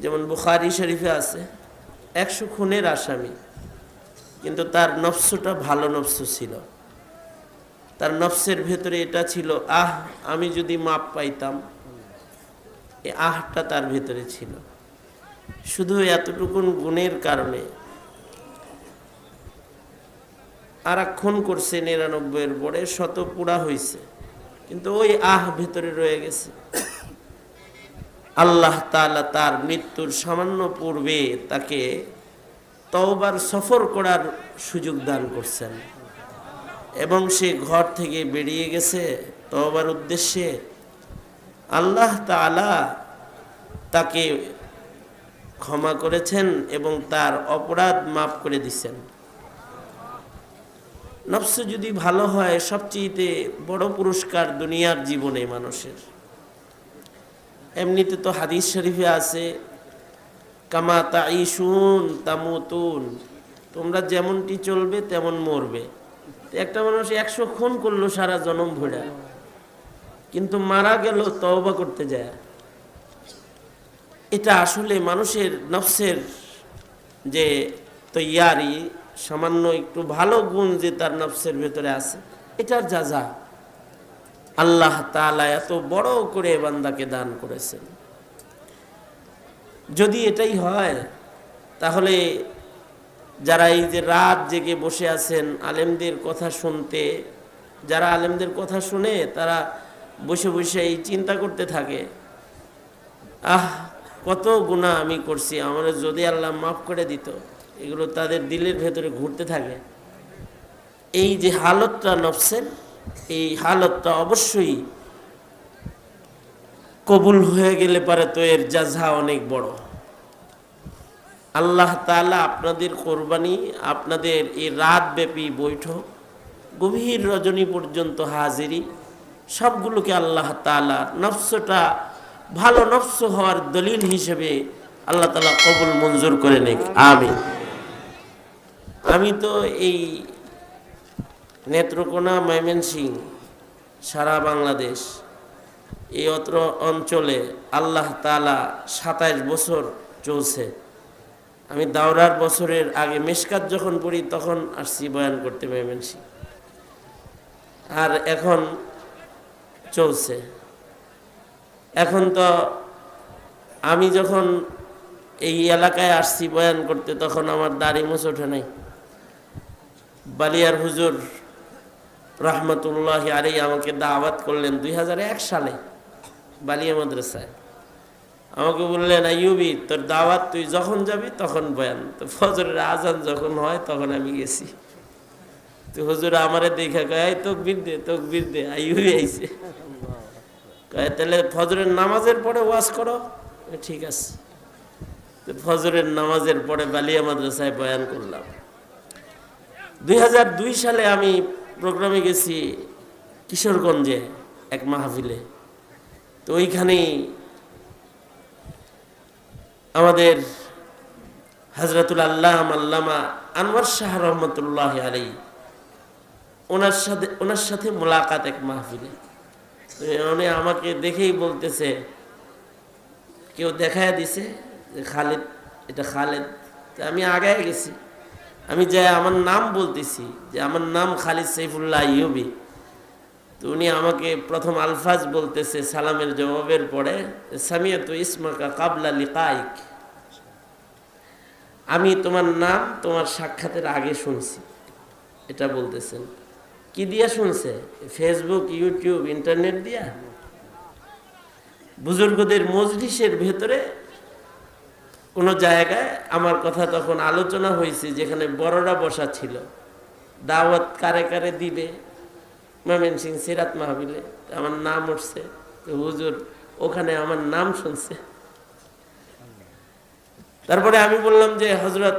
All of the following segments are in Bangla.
যেমন বুখারি শরীফে আছে, একশো খুনের আসামি, কিন্তু তার নফসটা ভালো নফস ছিল। তার নফসের ভেতরে এটা ছিল, আহ, আমি যদি মাপ পাইতাম, এই আহটা তার ভেতরে ছিল। শুধু এতটুকুন গুণের কারণে আর খুন করছে নিরানব্বইয়ের পরে, শত পুরা হয়েছে কিন্তু ওই আহ ভেতরে রয়ে গেছে। আল্লাহ তাআলা তার মৃত্যুর সামান্য পূর্বে তাকে তওবার সফর করার সুযোগ দান করছেন। এবং সে ঘর থেকে বেরিয়ে গেছে তওবার উদ্দেশ্যে। আল্লাহ তাআলা তাকে ক্ষমা করেছেন এবং তার অপরাধ মাফ করে দিচ্ছেন নফস যদি ভালো হয় সবচেয়ে বড় পুরস্কার দুনিয়ার জীবনে মানুষের। এমনিতে তো হাদিস শরীফে আছে, কামা তাইশুন তামুতুন। তোমরা যেমনটি চলবে তেমন মরবে। একটা মানুষ একশো খুন করল সারা জনম ভরা কিন্তু মারা গেল, তওবা করতে যায়। এটা আসলে মানুষের নফসের যে তৈয়ারি, সামান্য একটু ভালো গুণ যে তার নফসের ভেতরে আছে, এটার যা যা। আল্লাহ তাআলা এত বড় করে বান্দাকে দান করেছেন। যদি এটাই হয়, তাহলে যারা এই যে রাত জেগে বসে আছেন, আলেমদের কথা শুনতে, যারা আলেমদের কথা শুনে তারা বসে বসে এই চিন্তা করতে থাকে, আহ, কত গুণা আমি করছি, আমার যদি আল্লাহ মাফ করে দিত, এগুলো তাদের দিলের ভেতরে ঘুরতে থাকে। এই যে হালতটা নফসের এই হালতটা অবশ্যই কবুল হয়ে গেলে পারে তো এর যাঝা অনেক বড়। আল্লাহ তাআলা আপনাদের কোরবানি, আপনাদের এই রাতব্যাপী বৈঠক, গভীর রজনী পর্যন্ত হাজিরি, সবগুলোকে আল্লাহ তাআলা নফসটা ভালো নফস হওয়ার দলিল হিসেবে আল্লাহ তাআলা কবুল মঞ্জুর করে নেক। আমি আমি তো এই নেত্রকোনা ময়মনসিং সারা বাংলাদেশ। এই অত্র অঞ্চলে আল্লাহ তালা সাতাইশ বছর চলছে। আমি দাওরার বছরের আগে মেশকাত যখন পড়ি, তখন আসছি বয়ান করতে ময়মনসিং আর এখন চলছে। এখন তো আমি যখন এই এলাকায় আসছি বয়ান করতে, তখন আমার দাড়ি মুছ ওঠে নাই। বালিয়ার হুজুর রহমতুল্লাহ আলী আমাকে দাওয়াত করলেন দুই হাজার এক সালে বালিয়া মাদ্রাসায়। আমাকে বললেন, আইয়ুবি, তোর দাওয়াত তুই যখন যাবি তখন বয়ান। তো ফজরের আজান যখন হয় তখন আমি গেছি। তো হুজুর আমারে দেখা কয় তকবির দে তকবির দে, আইয়ুবি আইছে। কয়, তাহলে ফজরের নামাজের পরে ওয়াজ করো। ঠিক আছে। তো ফজরের নামাজের পরে বালিয়া মাদ্রাসায় বয়ান করলাম। দুই হাজার দুই সালে আমি প্রোগ্রামে গেছি কিশোরগঞ্জে এক মাহফিলে। তো ওইখানেই আমাদের হজরতুল আল্লাহ আল্লামা আনোয়ার শাহ রহমতুল্লাহ আলী ওনার সাথে ওনার সাথে মোলাকাত এক মাহফিলে। উনি আমাকে দেখেই বলতেছে, কেউ দেখায় দিছে যে খালেদ, এটা খালেদ। আমি আগায় গেছি। আমি যাই আমার নাম বলতেছি, যে আমার নাম খালিদ সৈফুল্লাহ ইউবি তো উনি আমাকে প্রথম আলফাজ বলতেছে সালামের জবাবের পরে সামিয়া তো ইসমাকা কাবলা লিকাইক। আমি তোমার নাম তোমার সাক্ষাতের আগে শুনছি। এটা বলতেছেন। কি দিয়া শুনছে? ফেসবুক, ইউটিউব, ইন্টারনেট দিয়া? বুজুর্গদের মজলিসের ভেতরে কোনো জায়গায় আমার কথা তখন আলোচনা হয়েছে যেখানে বড়রা বসা ছিল। দাওয়াত কারে কারে দিবে? মামেন সিং সিরাত মাহবিলে আমার নাম উঠছে। হুজুর, ওখানে আমার নাম শুনছে। তারপরে আমি বললাম যে হজরত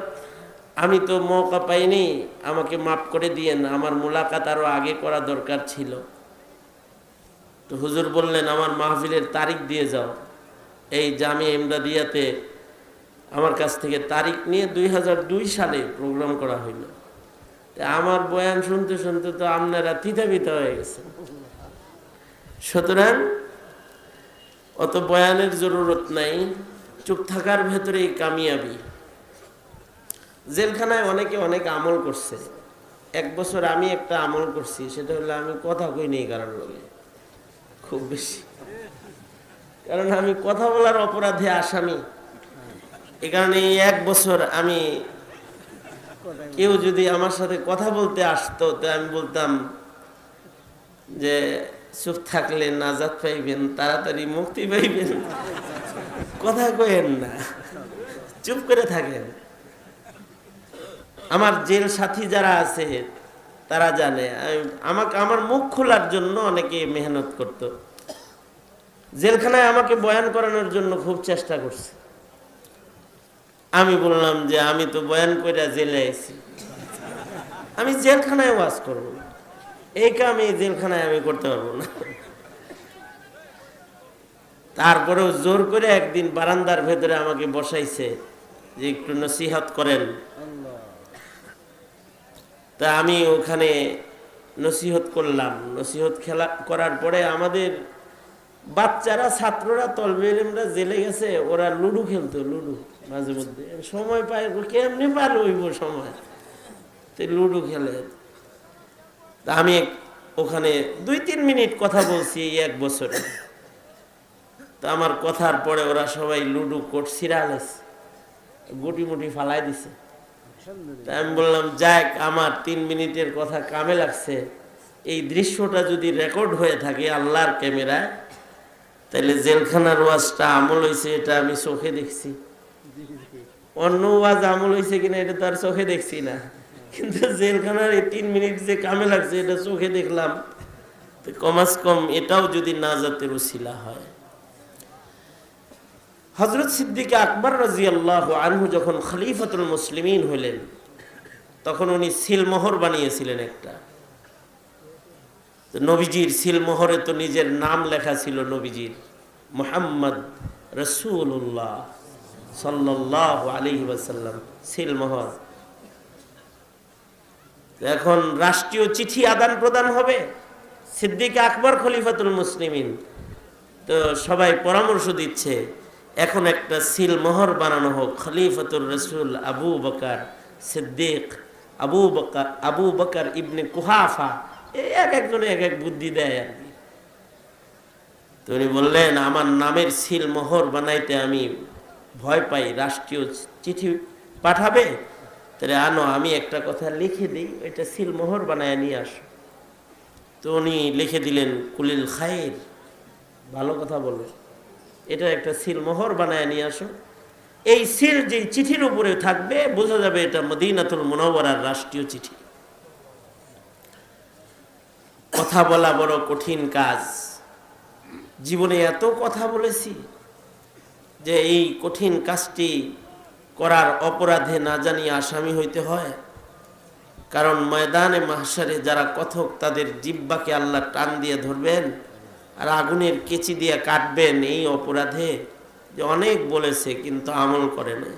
আমি তো মৌকা পাইনি, আমাকে মাফ করে দিয়েন। আমার মোলাকাত আরও আগে করা দরকার ছিল। তো হুজুর বললেন, আমার মাহফিলের তারিখ দিয়ে যাও। এই জামি এমদাদিয়াতে আমার কাছ থেকে তারিখ নিয়ে দুই হাজার দুই সালে প্রোগ্রাম করা হইল। আমার বয়ান শুনতে শুনতে তো আপনারা থিতাবিত হয়ে গেছে সুতরাং অত বয়ানের জরুরত নাই, চুপ থাকার ভেতরেই কামিয়াবি। জেলখানায় অনেকে অনেক আমল করছে। এক বছর আমি একটা আমল করছি, সেটা হলো আমি কথা কই নেই কারোর লগে। খুব বেশি। কারণ আমি কথা বলার অপরাধে আসামি। এ কারণে এই এক বছর আমি কেউ যদি আমার সাথে কথা বলতে আসতো, তো আমি বলতাম যে, চুপ থাকলে নাজাত পাইবেন, তাড়াতাড়ি মুক্তি পাইবেন। কথা কয়েন না, চুপ করে থাকেন। আমার জেল সাথী যারা আছে, তারা জানে, আমি- আমাকে, আমার মুখ খোলার জন্য অনেকে মেহনত করত। জেলখানায় আমাকে বয়ান করানোর জন্য খুব চেষ্টা করছে। আমি বললাম যে আমি তো বয়ান করে জেলে আইছি। আমি জেলখানায় ওয়াজ করব। এই কাম জেলখানায় আমি করতে পারব না। তারপরেও জোর করে একদিন বারান্দার ভেতরে আমাকে বসাইছে যে একটু নসিহত করেন। তা আমি ওখানে নসিহত করলাম। নসিহত খেলা করার পরে আমাদের বাচ্চারা, ছাত্ররা তলবেলেমরা জেলে গেছে, ওরা লুডু খেলতো, লুডু। মাঝে মধ্যে। সময় পায় কেমনি পার হইব সময়? তো লুডু খেলে। তা আমি ওখানে দুই তিন মিনিট কথা বলছি এই এক বছরে। তো আমার কথার পরে ওরা সবাই লুডু কোট সিরালেছে গুটি মুটি ফালাই দিছে। তা আমি বললাম যাক আমার তিন মিনিটের কথা কামে লাগছে। এই দৃশ্যটা যদি রেকর্ড হয়ে থাকে আল্লাহর ক্যামেরায় তাহলে জেলখানার ওয়াজটা আমল হয়েছে এটা আমি চোখে দেখছি। অন্য ওয়াজ আমল হয়েছে কিনা এটা তো আর চোখে দেখছি না। কিন্তু জেলখানার এই তিন মিনিট যে কামে লাগছে, এটা চোখে দেখলাম। কমাস কম এটাও যদি নাজাতের উসিলা হয়। হজরত সিদ্দিক আকবর রাজি আল্লাহ আনহু যখন খলিফাতুল মুসলিমিন হলেন তখন উনি সিলমোহর বানিয়েছিলেন একটা। নবীজির সিলমোহরে তো নিজের নাম লেখা ছিল নবীজির, মোহাম্মদ রসুল্লাহ সিলমোহর এখন রাষ্ট্রীয় চিঠি আদান প্রদান হবে। সিদ্দিক আকবর খলিফাতুল মুসলিমিন। তো সবাই পরামর্শ দিচ্ছে, এখন একটা সিল মোহর বানানো হোক। খলিফাতুর রসুল আবু বকার সিদ্দিক, আবু বকার আবু বকার ইবনে কুহাফা এক একজনে এক এক বুদ্ধি দেয় আর কি। তো উনি বললেন, আমার নামের সিল মোহর বানাইতে আমি ভয় পাই, রাষ্ট্রীয় চিঠি পাঠাবে? তাহলে আনো, আমি একটা কথা লিখে দিই ওইটা সিল মোহর বানায় নিয়ে আসো। তো উনি লিখে দিলেন, কুলিল খায়ের ভালো কথা বলো এটা একটা সিল মোহর বানায় নিয়ে আসো। এই সিল যে চিঠির উপরে থাকবে, বোঝা যাবে এটা মদিনাতুল মুনওয়ারার রাষ্ট্রীয় চিঠি। কথা বলা বড় কঠিন কাজ। জীবনে এত কথা বলেছি যে এই কঠিন কাজটি করার অপরাধে না জানিয়ে আসামি হইতে হয়। কারণ ময়দানে মাহসারে যারা কথক, তাদের জিব্বাকে আল্লাহ টান দিয়ে ধরবেন আর আগুনের কেচি দিয়ে কাটবেন এই অপরাধে যে অনেক বলেছে কিন্তু আমল করে না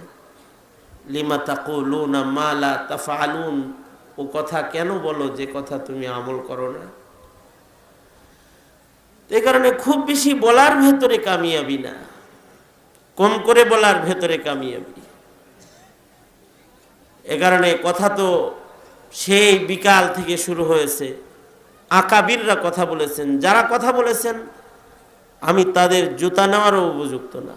লিমা তাকুলুনা মালা তাফালুন ও কথা কেন বলো যে কথা তুমি আমল করো না? এই কারণে খুব বেশি বলার ভেতরে কামিয়াবি না। কম করে বলার ভেতরে কামিয়াবি? এ কারণে কথা তো সেই বিকাল থেকে শুরু হয়েছে। আকাবিররা কথা বলেছেন। যারা কথা বলেছেন, আমি তাদের জুতা নেওয়ারও উপযুক্ত না।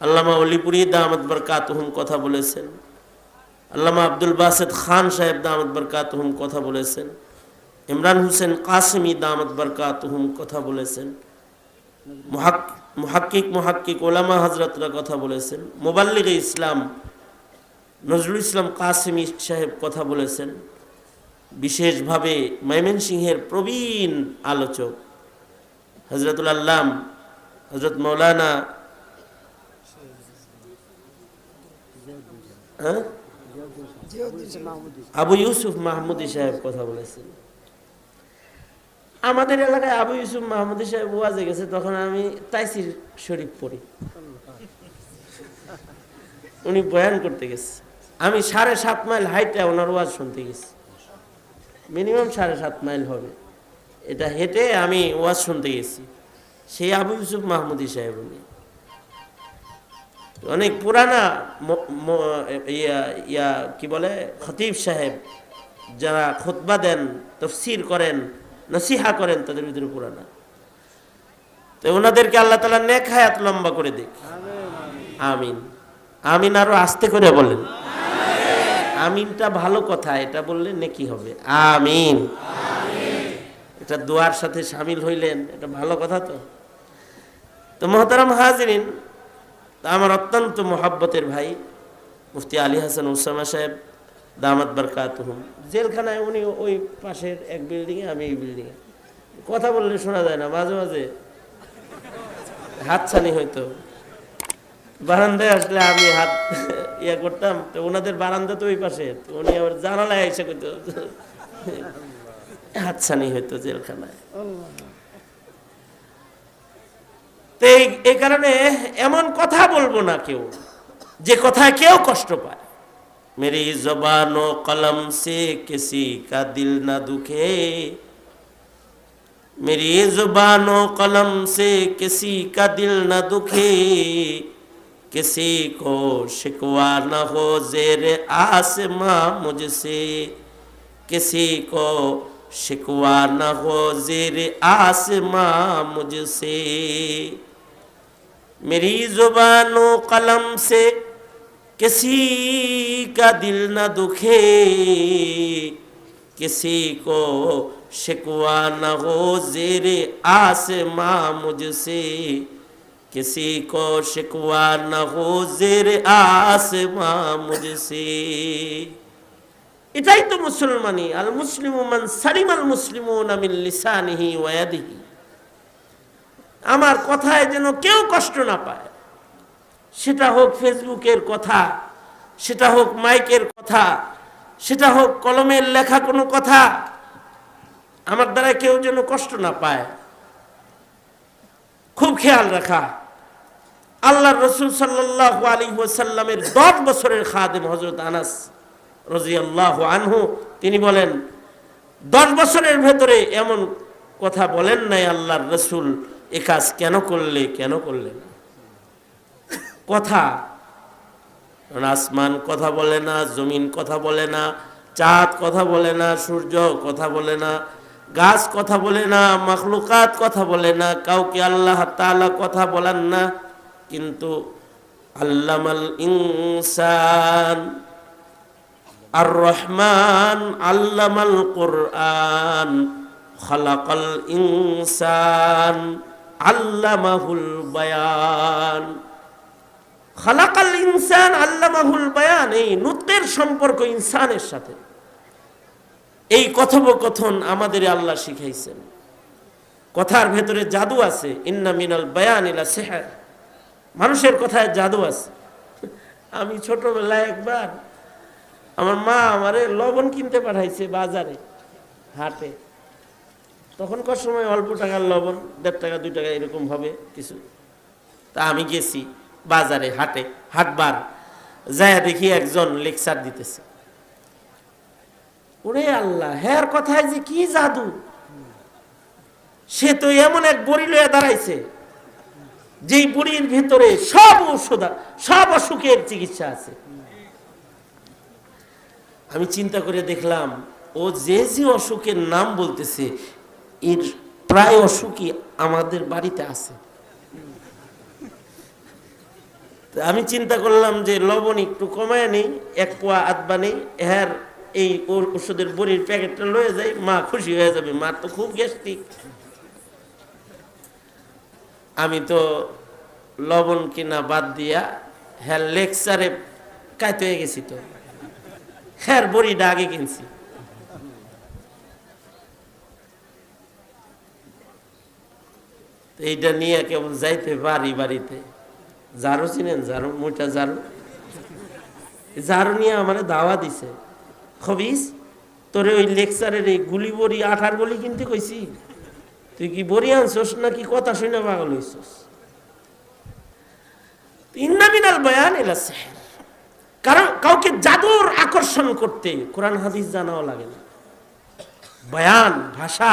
আল্লামা অলিপুরি দাহমদ বরকাতহুম কথা বলেছেন। আল্লামা আব্দুল বাসেদ খান সাহেব দামদ বরকাতহুম কথা বলেছেন। ইমরান হোসেন কাসমি দামদ বরকাতহুম কথা বলেছেন। মুহাক্কিক মুহাক্কিক ওলামা হজরতরা কথা বলেছেন। মোবাল্লিগ ইসলাম, নজরুল ইসলাম কাসেমি সাহেব কথা বলেছেন। বিশেষভাবে মাইমেন ময়মনসিংহের প্রবীণ আলোচক হজরতুল আল্লাম হজরত মৌলানা হ্যাঁ? আবু ইউসুফ মাহমুদি সাহেব কথা বলেছেন। আমাদের এলাকায় আবু ইউসুফ মাহমুদি সাহেব ওয়াজে গেছে, তখন আমি তাইসির শরীফ পড়ি। উনি বয়ান করতে গেছে। আমি সাড়ে সাত মাইল হাইটে ওনার ওয়াজ শুনতে গেছি। মিনিমাম সাড়ে সাত মাইল হবে। এটা হেঁটে আমি ওয়াজ শুনতে গেছি। সেই আবু ইউসুফ মাহমুদি সাহেব উনি। অনেক পুরানা ইয়া ইয়া, কি বলে? খতিব সাহেব, যারা খুতবা দেন, তফসির করেন নসিহা করেন তাদের ভিতরে পুরানা। তো ওনাদেরকে আল্লাহ তালা নেক হায়াত লম্বা করে দিক। আমিন। আমিন আরও আস্তে করে বলেন। আমিনটা ভালো কথা, এটা বললে নেকি হবে। আমিন। এটা দোয়ার সাথে সামিল হইলেন, এটা ভালো কথা তো। তো মহতারাম হাজরিন আমার অত্যন্ত মোহাব্বতের ভাই মুফতি আলী হাসান উসামা সাহেব দামাত বরকাত জেলখানায় উনি ওই পাশের এক বিল্ডিংয়ে, আমি এই বিল্ডিংয়ে। কথা বললে শোনা যায় না, মাঝে মাঝে হাতছানি হয়তো বারান্দায় আসলে আমি হাত ইয়া করতাম, তো ওনাদের বারান্দা তো ওই পাশে উনি আবার জানালায় এসে করতো হাতছানি হইতো জেলখানায়। তো এই কারণে এমন কথা বলব না কেউ, যে কথায় কেউ কষ্ট পায়। मेरी जबान कलम से किसी का दिल न दुखे। मेरी ज़ुबान कलम से किसी का दिल न दुखे। किसी को शिकवा न हो जेर आसमां मुझसे। किसी को शिकवा न हो जेर आसमां मुझसे। मेरी ज़ुबान कलम से किसी का दिल न दुखे किसी को शिकवा न हो जेर आसमां मुझसे किसी को शिकवा न हो जेर आसमां मुझसे এটাই তো মুসলমানি আল মুসলিম মান সালিম আল মুসলিম মিন লিসানিহি ওয়াদিহি আমার কথায় যেন কেউ কষ্ট না পায় সেটা হোক ফেসবুকের কথা, সেটা হোক মাইকের কথা, সেটা হোক কলমের লেখা কোনো কথা, আমার দ্বারা কেউ যেন কষ্ট না পায়। খুব খেয়াল রাখা। আল্লাহ রসুল সাল্লাহ আলী ওসাল্লামের দশ বছরের খাদেম হজরত আনাস রজি রাজিয়াল্লাহ আনহু, তিনি বলেন, দশ বছরের ভেতরে এমন কথা বলেন নাই আল্লাহর রসুল, এ কাজ কেন করলে কেন করলে না কথা। আসমান কথা বলে না, জমিন কথা বলে না, চাঁদ কথা বলে না, সূর্য কথা বলে না, গাছ কথা বলে না, মখলুকাত কথা বলে না, কাউকে আল্লাহ তাআলা কথা বলেন না, কিন্তু আল্লামাল ইনসান আর রহমান আল্লামাল কোরআন, খালাকাল ইনসান, আল্লামাহুল বায়ান। খালাকাল ইনসান আল্লামাহুল বায়ান, এই নুতের সম্পর্ক ইনসানের সাথে। এই কথোপকথন আমাদের আল্লাহ শিখাইছেন। কথার ভেতরে জাদু আছে, ইন্না মিনাল বায়ান ইলা সেহার। মানুষের কথায় জাদু আছে। আমি ছোটবেলায় একবার আমার মা আমারে লবণ কিনতে পাঠাইছে বাজারে, হাটে। তখনকার সময় অল্প টাকার লবণ, দেড় টাকা, দুই টাকা এরকম হবে কিছু। তা আমি গেছি। বাজারে, হাটে, হাটবার যায় দেখি একজন লেকচার দিতেছে। ওরে আল্লাহ হ্যার কথায় যে কি জাদু? সে তো এমন এক বড়ি লইয়া দাঁড়াইছে, যেই বুড়ির ভিতরে সব ঔষধ, সব অসুখের চিকিৎসা আছে। আমি চিন্তা করে দেখলাম, ও যে যে অসুখের নাম বলতেছে, এর প্রায় অসুখই আমাদের বাড়িতে আছে। আমি চিন্তা করলাম যে লবণ একটু কমায় নেই, এক পোয়া আদবা নেই হ্যার এই ওষুধের বড়ির প্যাকেটটা লয়ে যাই, মা খুশি হয়ে যাবে, মা তো খুব গ্যাস্ট্রিক। আমি তো লবণ কিনা বাদ দিয়া হ্যাঁ লেকচারে কাইতে হয়ে গেছি তো। হ্যাঁ বড়িটা আগে কিনছি। এইটা নিয়ে কেবল যাইতে পারি বাড়িতে। ঝাড়ু চিনেন ঝাড়ু মোটা ঝাড়ু ঝাড়ু নিয়ে আমার দাওয়া দিছে। খবিস, তোরে ওই লেকচারের এই গুলি বড়ি আঠার বলি কিনতে কইছি। তুই কি বড়ি আনছস নাকি কথা শুনে পাগল হইছস? ইন্নামিনাল বয়ান এলা কারণ কাউকে জাদুর আকর্ষণ করতে কোরআন, হাদিস জানাও লাগে না। বয়ান, ভাষা,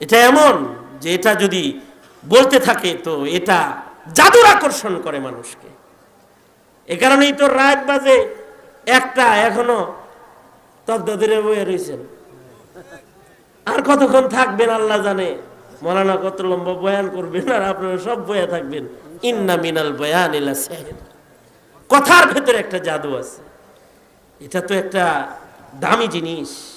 এটা এমন যে এটা যদি বলতে থাকে, তো এটা জাদুর আকর্ষণ করে মানুষকে। এ কারণেই তো রাত বাজে, একটা এখনও তকদাদিরে বয়ে রয়েছেন। আর কতক্ষণ থাকবেন আল্লাহ জানে। মৌলানা কত লম্বা বয়ান করবেন আর আপনারা সব বয়া থাকবেন। ইন্না মিনাল বয়ান সাহির কথার ভেতরে একটা জাদু আছে। এটা তো একটা দামি জিনিস।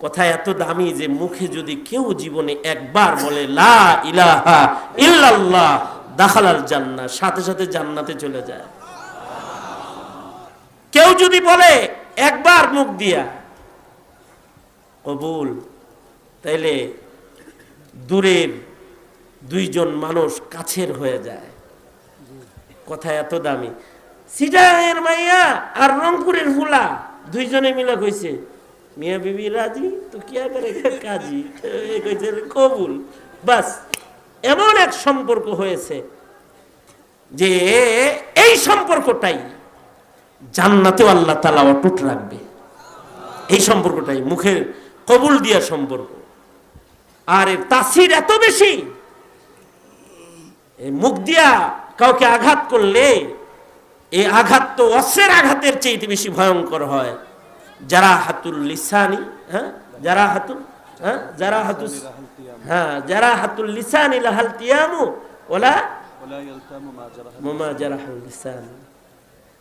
কথা এত দামি যে মুখে যদি কেউ জীবনে একবার বলে, লা ইলাহা ইল্লাল্লাহ দাখালাল জান্নাহ, সাথে সাথে জান্নাতে চলে যায়। কেউ যদি বলে, একবার মুখ দিয়া কবুল। তাইলে দূরের দুইজন মানুষ কাছের হয়ে যায়। কথা এত দামি। সিটাঙের মাইয়া আর রংপুরের হুলা, দুইজনে মিলে কইছে মিয়া বিবি রাজি? তো কি করে কাজী কবুল। বাস, এমন এক সম্পর্ক হয়েছে যে এই সম্পর্কটাই জান্নাতেও আল্লাহ তালা অটুট রাখবে। এই সম্পর্কটাই, মুখের কবুল দিয়া সম্পর্ক। আর এর তাসির এত বেশি মুখ দিয়া কাউকে আঘাত করলে এই আঘাত তো অস্ত্রের আঘাতের চেয়ে বেশি ভয়ঙ্কর হয়। যারা হাতুল লিসানি হ্যাঁ? যারা হাতুল হ্যাঁ হ্যাঁ লিসানি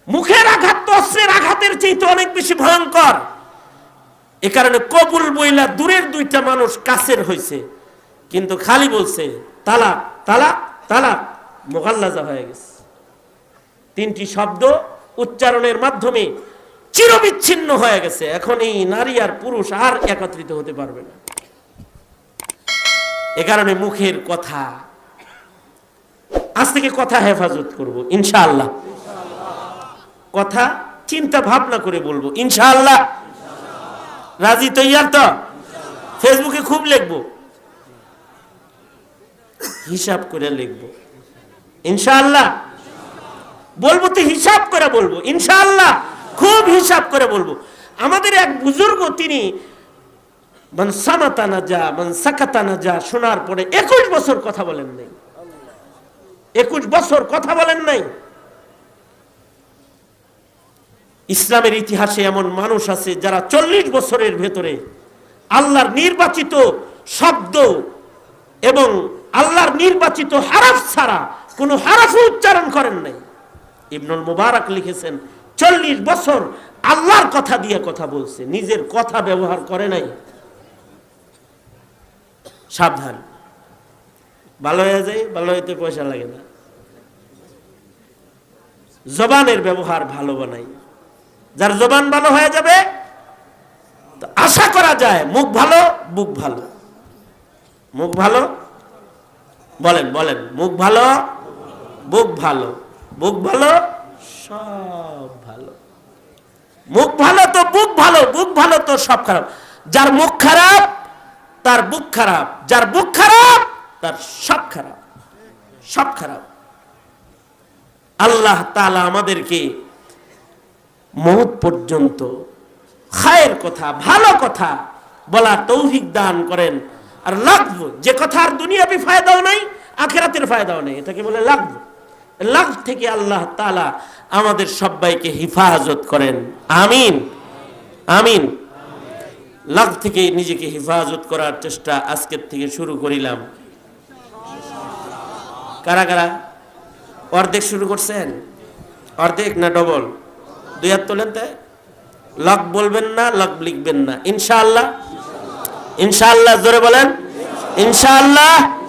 মুখের আঘাত তো অস্ত্রের আঘাতের অনেক বেশি ভয়ঙ্কর। কবুল বইলা দূরের দুইটা মানুষ কাছের হয়েছে কিন্তু খালি বলছে তালা তালা তালা মোগাল্লাজা হয়ে গেছে। তিনটি শব্দ উচ্চারণের মাধ্যমে চিরবিচ্ছিন্ন হয়ে গেছে। এখন এই নারী আর পুরুষ আর একত্রিত হতে পারবে না। এ কারণে মুখের কথা, আজ থেকে কথা হেফাজত করব, ইনশাআল্লাহ। কথা চিন্তা ভাবনা করে বলব, ইনশাআল্লাহ। রাজি, তৈয়ার তো? ফেসবুকে খুব লিখব। হিসাব করে লিখব। ইনশাআল্লাহ। বলব তো হিসাব করে বলব, ইনশাআল্লাহ। খুব হিসাব করে বলব। আমাদের এক বুজুর্গ তিনি শোনার পরে একুশ বছর কথা বলেন নাই। একুশ বছর কথা বলেন নাই। ইসলামের ইতিহাসে এমন মানুষ আছে যারা চল্লিশ বছরের ভেতরে আল্লাহর নির্বাচিত শব্দ এবং আল্লাহর নির্বাচিত হারাফ ছাড়া কোনো হারাফ উচ্চারণ করেন নাই। ইবনুল মুবারক লিখেছেন চল্লিশ বছর আল্লাহর কথা দিয়ে কথা বলছে, নিজের কথা ব্যবহার করে নাই। সাবধান। ভালো হয়ে যায়, ভালো হইতে পয়সা লাগে না। জবানের ব্যবহার ভালো বানাই। যার জবান ভালো হয়ে যাবে, তো আশা করা যায় মুখ ভালো, বুক ভালো। মুখ ভালো? বলেন বলেন। মুখ ভালো, বুক ভালো। বুক ভালো সব ভালো। মুখ ভালো তো বুক ভালো বুক ভালো তো সব খারাপ। যার মুখ খারাপ, তার বুক খারাপ। যার বুক খারাপ, তার সব খারাপ। সব খারাপ। আল্লাহ তালা আমাদেরকে মৌত পর্যন্ত খায়ের কথা, ভালো কথা বলার তৌফিক দান করেন। আর লাগব, যে কথা কথার দুনিয়াবি ফায়দাও নাই, আখেরাতের ফায়দাও নেই। এটাকে বলে লাগব। লাভ থেকে আল্লাহ তালা আমাদের সবাইকে হেফাজত করেন। আমিন। আমিন। লাভ থেকে নিজেকে হেফাজত করার চেষ্টা আজকের থেকে শুরু করিলাম। কারা কারা? অর্ধেক শুরু করছেন? অর্ধেক না ডবল দুই হাত তোলেন তাই লক বলবেন না লক লিখবেন না। ইনশাআল্লাহ। ইনশাআল্লাহ, জোরে বলেন। ইনশাআল্লাহ।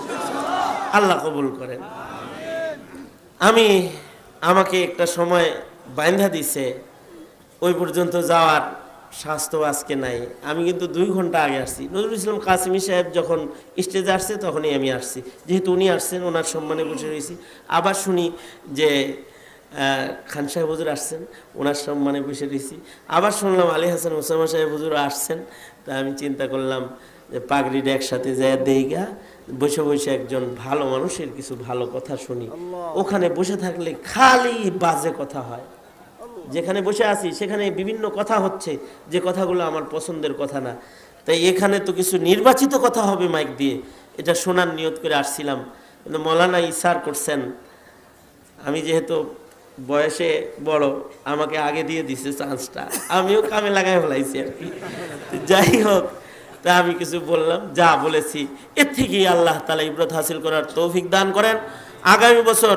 আল্লাহ কবুল করেন। আমি আমাকে একটা সময় বাইন্ধা দিছে, ওই পর্যন্ত যাওয়ার স্বাস্থ্য আজকে নাই। আমি কিন্তু দুই ঘণ্টা আগে আসছি। নজরুল ইসলাম কাসিমি সাহেব যখন স্টেজে আসছে, তখনই আমি আসছি। যেহেতু উনি আসছেন, ওনার সম্মানে বসে রয়েছি। আবার শুনি যে খান সাহেব হুজুর আসছেন, ওনার সম্মানে বসে রয়েছি। আবার শুনলাম আলী হাসান ওসামা সাহেব হুজুর আসছেন। তা আমি চিন্তা করলাম যে পাগড়িটা একসাথে যায় দেইগা বসে বসে একজন ভালো মানুষের কিছু ভালো কথা শুনি। ওখানে বসে থাকলে খালি বাজে কথা হয়। যেখানে বসে আছি সেখানে বিভিন্ন কথা হচ্ছে যে কথাগুলো আমার পছন্দের কথা না। তাই এখানে তো কিছু নির্বাচিত কথা হবে মাইক দিয়ে। এটা শোনার নিয়ত করে আসছিলাম। কিন্তু মৌলানা ইসার করছেন। আমি যেহেতু বয়সে বড় আমাকে আগে দিয়ে দিছে চান্সটা। আমিও কামে লাগাই ফেলাইছি আর কি। যাই হোক তা আমি কিছু বললাম, যা বলেছি। এর থেকেই আল্লাহ তালা ইব্রত হাসিল করার তৌফিক দান করেন। আগামী বছর